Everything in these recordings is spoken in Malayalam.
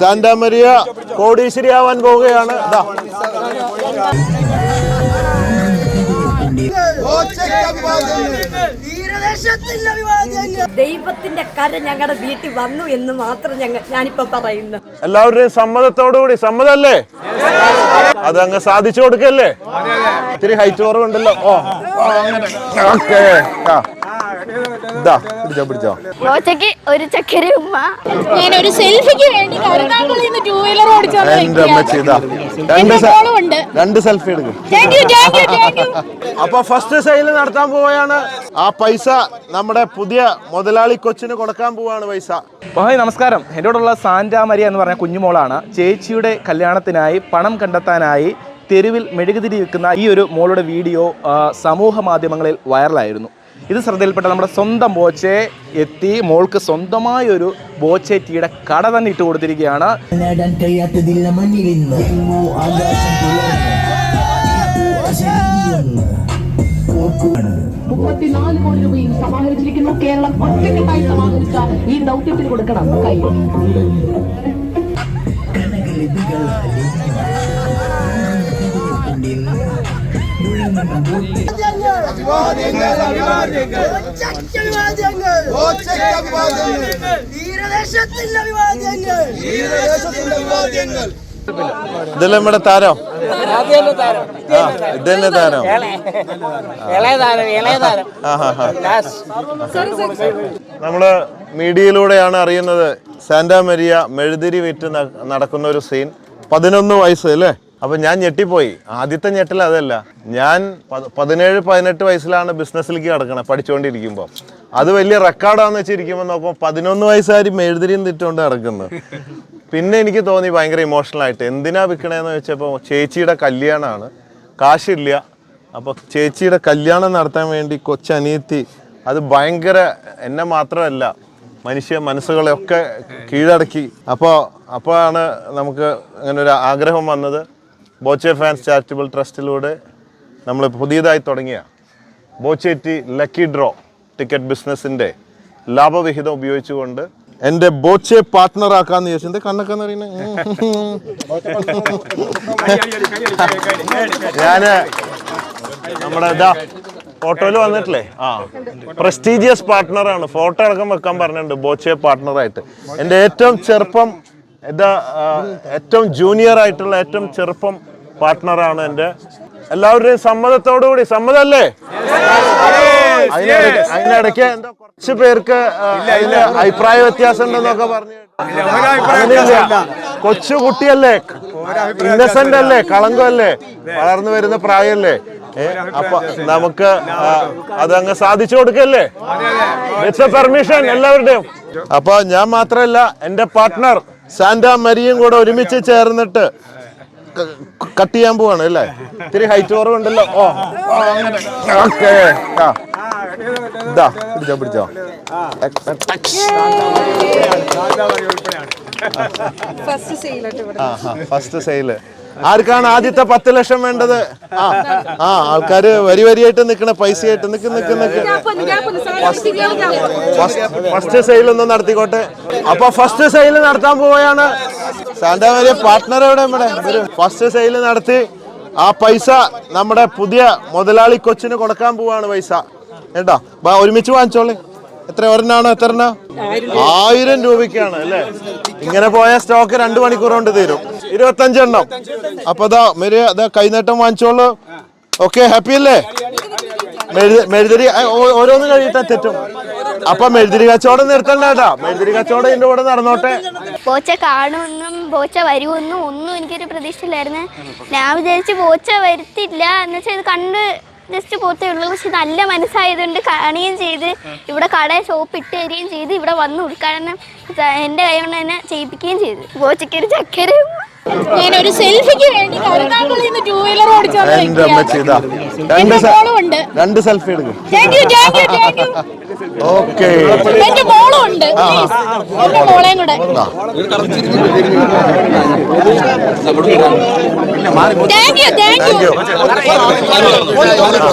സാന്റാമരിയ കോടീശ്വരി ആവാൻ പോവുകയാണ്. ദൈവത്തിന്റെ കര ഞങ്ങളുടെ വീട്ടിൽ വന്നു എന്ന് മാത്രം ഞങ്ങൾ ഞാനിപ്പോ പറയുന്നു. എല്ലാവരുടെയും സമ്മതത്തോടുകൂടി. സമ്മതല്ലേ അത് അങ്ങ് സാധിച്ചു കൊടുക്കല്ലേ? ഇത്തിരി ഹൈറ്റ് കുറവുണ്ടല്ലോ. ഓക്കേ. ഓക്കെ ഇതാ പിടിച്ചോ പിടിച്ചോ. ബോച്ചയ്ക്ക് ഒരു ചക്കര ഉമ്മ. ഞാൻ ഒരു സെൽഫിക്ക് വേണ്ടി കരുനാഗപ്പള്ളിയിൽ നിന്ന് ടൂ വീലർ എന്റെ അമ്മച്ചി ഇതാ രണ്ട് സെ- മോളും രണ്ട് സെൽഫി എടുക്കും. Thank you, thank you. അപ്പൊ ഫസ്റ്റ് സെയിൽ നടത്താൻ പോവുകയാണ് ആ പൈസ നമ്മുടെ പുതിയ മുതലാളി കൊച്ചിന് കൊടുക്കാൻ പോവാണ് പൈസ. മഹായ് നമസ്കാരം. എന്റെ കൂടെയുള്ള സാന്റ മരിയ എന്ന് പറഞ്ഞ കുഞ്ഞുമോളാണ്. ചേച്ചിയുടെ കല്യാണത്തിനായി പണം കണ്ടെത്താനായി തെരുവിൽ മെഴുകുതിരി വിൽക്കുന്ന ഈ ഒരു മോളുടെ വീഡിയോ ആ, സമൂഹ മാധ്യമങ്ങളിൽ വൈറലായിരുന്നു. ഇത് ശ്രദ്ധയിൽപ്പെട്ട നമ്മുടെ സ്വന്തം ബോച്ചെ എത്തി. മോൾക്ക് സ്വന്തമായ ഒരു ബോച്ചേറ്റിയുടെ കട തന്നെ ഇട്ട് കൊടുത്തിരിക്കുകയാണ്. മുപ്പത്തിനാല് കോടി രൂപയും സമാഹരിച്ചിരിക്കുന്നു. കേരളം ഒറ്റക്കെട്ടായി സമാഹരിച്ച ഈ ദൗത്യത്തിന് കൊടുക്കണം. കൈ. ഇതല്ലേ നമ്മുടെ താരം? ആ ഇതന്നെ താരം. നമ്മൾ മീഡിയയിലൂടെയാണ് അറിയുന്നത് സാന്റാ മരിയ മെഴുതിരി വിറ്റ് നടക്കുന്ന ഒരു സീൻ. പതിനൊന്ന് വയസ്സ് അല്ലേ? അപ്പൊ ഞാൻ ഞെട്ടിപ്പോയി. ആദ്യത്തെ ഞെട്ടൽ അതല്ല. ഞാൻ പത്- പതിനേഴ് പതിനെട്ട് വയസ്സിലാണ് ബിസിനസ്സിലേക്ക് കിടക്കണത് പഠിച്ചുകൊണ്ടിരിക്കുമ്പോൾ അത് വലിയ റെക്കോർഡാന്ന് വെച്ചിരിക്കുമ്പോൾ നോക്കുമ്പോൾ പതിനൊന്ന് വയസ്സുകാരി മെഴുതിരിയും തിറ്റുകൊണ്ട് നടക്കുന്നത് പിന്നെ എനിക്ക് തോന്നി ഭയങ്കര ഇമോഷണൽ ആയിട്ട് എന്തിനാ വിൽക്കണേന്ന് വെച്ചപ്പോൾ ചേച്ചിയുടെ കല്യാണമാണ് കാശില്ല. അപ്പോൾ ചേച്ചിയുടെ കല്യാണം നടത്താൻ വേണ്ടി കൊച്ചനിയത്തി അത് ഭയങ്കര എന്നെ മാത്രമല്ല മനുഷ്യ മനസ്സുകളെയൊക്കെ കീഴടക്കി. അപ്പോൾ അപ്പോഴാണ് നമുക്ക് അങ്ങനെ ഒരു ആഗ്രഹം വന്നത്. ബോച്ചെ ഫാൻസ് ചാരിറ്റബിൾ ട്രസ്റ്റിലൂടെ നമ്മൾ പുതിയതായി തുടങ്ങിയ ബോച്ചേറ്റി ലക്കി ഡ്രോ ടിക്കറ്റ് ബിസിനസ്സിന്റെ ലാഭവിഹിതം ഉപയോഗിച്ചുകൊണ്ട് എന്റെ ബോച്ചെ പാർട്ട്ണർ ആക്കാന്ന് ചോദിച്ചു എന്റെ കണ്ണൊക്കെ ഞാൻ നമ്മുടെ ഇതാ ഫോട്ടോയിൽ വന്നിട്ടില്ലേ? ആ. പ്രസ്റ്റീജിയസ് പാർട്ട്ണറാണ്. ഫോട്ടോ അടക്കം വെക്കാൻ പറഞ്ഞിട്ടുണ്ട് ബോച്ചെ പാർട്ട്ണറായിട്ട്. എന്റെ ഏറ്റവും ചെറുപ്പം ഇതാ ഏറ്റവും ജൂനിയർ ആയിട്ടുള്ള ഏറ്റവും ചെറുപ്പം പാർട്ട്ണറാണ് എന്റെ. എല്ലാവരുടെയും സമ്മതത്തോടുകൂടി സമ്മതല്ലേ അതിനിടയ്ക്ക് എന്തോ കുറച്ച് പേർക്ക് അതിന് അഭിപ്രായ വ്യത്യാസം ഉണ്ടെന്നൊക്കെ പറഞ്ഞു കൊച്ചു കുട്ടിയല്ലേ ഇന്നസെന്റ് അല്ലേ? കളങ്കമല്ലേ? വളർന്നു വരുന്ന പ്രായമല്ലേ? അപ്പൊ നമുക്ക് അത് അതങ്ങ് സാധിച്ചു കൊടുക്കല്ലേ? ഇറ്റ്സ് എ പെർമിഷൻ എല്ലാവരുടെയും. അപ്പൊ ഞാൻ മാത്രമല്ല എന്റെ പാർട്ട്ണർ സാന്റ മരിയും കൂടെ ഒരുമിച്ച് ചേർന്നിട്ട് കട്ട് ചെയ്യാൻ പോവാണ് അല്ലേ? ഇത്തിരി ഹൈറ്റ് കുറവുണ്ടല്ലോ. Oh okay. ആ. ഇതാ പിടിച്ചോ പിടിച്ചോ. ഫസ്റ്റ് സെയിൽ ആർക്കാണ് ആദ്യത്തെ പത്ത് ലക്ഷം വേണ്ടത്? ആ ആ ആൾക്കാര് വരി വരിയായിട്ട് നിക്കണ പൈസയായിട്ട് നിക്ക് നിക്ക് നിക്ക്. ഫസ്റ്റ് സെയിൽ ഒന്ന് നടത്തിക്കോട്ടെ. അപ്പൊ ഫസ്റ്റ് സെയിൽ നടത്താൻ പോവുകയാണ് സാന്റാ വലിയ പാർട്ട്ണർ എവിടെ ഇവിടെ? ഫസ്റ്റ് സെയിൽ നടത്തി ആ പൈസ നമ്മുടെ പുതിയ മുതലാളി കൊച്ചിന് കൊടുക്കാൻ പോവാണ് പൈസ. കേട്ടോ? ബാ ഒരുമിച്ച് വാങ്ങിച്ചോളി. എത്ര ഒരെണ്ണാണോ? എത്ര എണ്ണ? ആയിരം രൂപയ്ക്കാണ് അല്ലേ? ഇങ്ങനെ പോയ സ്റ്റോക്ക് രണ്ട് മണിക്കൂർ കൊണ്ട് തീരും. ഇരുപത്തഞ്ചെണ്ണം. അപ്പൊ ഇതാ മെരി അതാ കൈനേട്ടം വാങ്ങിച്ചോളൂ. ഓക്കെ ഹാപ്പി അല്ലേ? മെഴുതി- മെഴുതിരി ഓരോന്ന് കഴിയിട്ടാ തെറ്റും. അപ്പൊ മെഴുതിരി കച്ചവടം നിർത്തണ്ട മെഴുതിരി കച്ചവടം എന്റെ കൂടെ നടന്നോട്ടെ. പോച്ച കാണുമെന്നും പോച്ച വരുമെന്നും ഒന്നും എനിക്കൊരു പ്രതീക്ഷയില്ലായിരുന്നു ഞാൻ വിചാരിച്ചു പോച്ച വരുത്തില്ല. എന്ന് വെച്ചാൽ ഇത് കണ്ട് ജസ്റ്റ് പോത്തേ ഉള്ളൂ. പക്ഷെ നല്ല മനസ്സായതുകൊണ്ട് കാണുകയും ചെയ്ത് ഇവിടെ കട ഷോപ്പ് ഇട്ട് തരികയും ചെയ്ത് ഇവിടെ വന്ന് ഉദ്ഘാടനം എന്റെ കൈ കൊണ്ട് തന്നെ ചെയ്യിപ്പിക്കുകയും ചെയ്തു. പോച്ചക്കൊരു ചക്കരയും ഞാൻ ഒരു സെൽഫിക്ക് വേണ്ടി കരുനാഗപ്പള്ളിയിൽ നിന്ന് ടൂ വീലർ ഓടിച്ചു വന്ന എന്റെ അമ്മച്ചി ഇതാ. രണ്ട് സെ- മോളും ഉണ്ട്. രണ്ട് സെൽഫി എടുക്കും. Thank you thank you thank you okay എന്റെ മോളും ഉണ്ട്. പ്ലീസ് എന്റെ മോളെയും കൂടെ. താങ്ക് യു താങ്ക് യു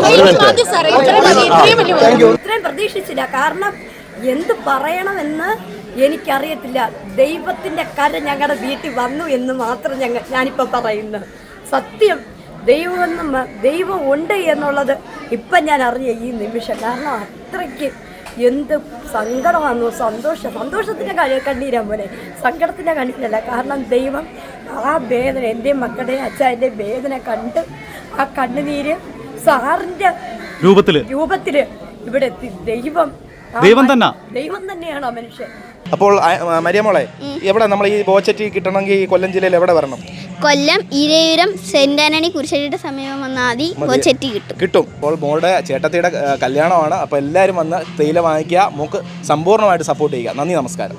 ഒരു മിനിറ്റ് ഇത്രയും പ്രതീക്ഷിച്ചില്ല. കാരണം എന്ത് പറയണമെന്ന് എനിക്കറിയത്തില്ല. ദൈവത്തിന്റെ കര ഞങ്ങളുടെ വീട്ടിൽ വന്നു എന്ന് മാത്രം ഞങ്ങൾ ഞാനിപ്പോൾ പറയുന്നു. സത്യം ദൈവമെന്ന് ദൈവം ഉണ്ട് എന്നുള്ളത് ഇപ്പം ഞാൻ അറിയ ഈ നിമിഷം. കാരണം അത്രയ്ക്ക് എന്ത് സങ്കടമാണെന്നോ സന്തോഷം സന്തോഷത്തിന്റെ കഴി കണ്ണീരാ പോലെ സങ്കടത്തിന്റെ കണ്ണീരല്ല. കാരണം ദൈവം ആ വേദന എന്റെ മക്കളുടെ അച്ഛന്റെ വേദന കണ്ട് ആ കണ്ണുനീര് സാറിന്റെ രൂപത്തിൽ രൂപത്തിൽ ഇവിടെ എത്തി ദൈവം ദൈവം തന്നെ. ദൈവം തന്നെയാണ് ആ മനുഷ്യൻ അപ്പോൾ മരിയമോളെ എവിടെ നമ്മൾ ഈ ബോച്ചറ്റി കിട്ടണമെങ്കിൽ കൊല്ലം ജില്ലയിൽ എവിടെ വരണം? കൊല്ലം ഇരയൂരം സെന്റ് ആന്റണി കുരിശടിയുടെ സമീപം വന്നാൽ മതി ബോച്ചറ്റി കിട്ടും. കിട്ടും. അപ്പോൾ മോളുടെ ചേട്ടത്തിയുടെ കല്യാണമാണ്. അപ്പോൾ എല്ലാവരും വന്ന് തേയില വാങ്ങിക്കുക. മോക്ക് സമ്പൂർണമായിട്ട് സപ്പോർട്ട് ചെയ്യുക. നന്ദി നമസ്കാരം.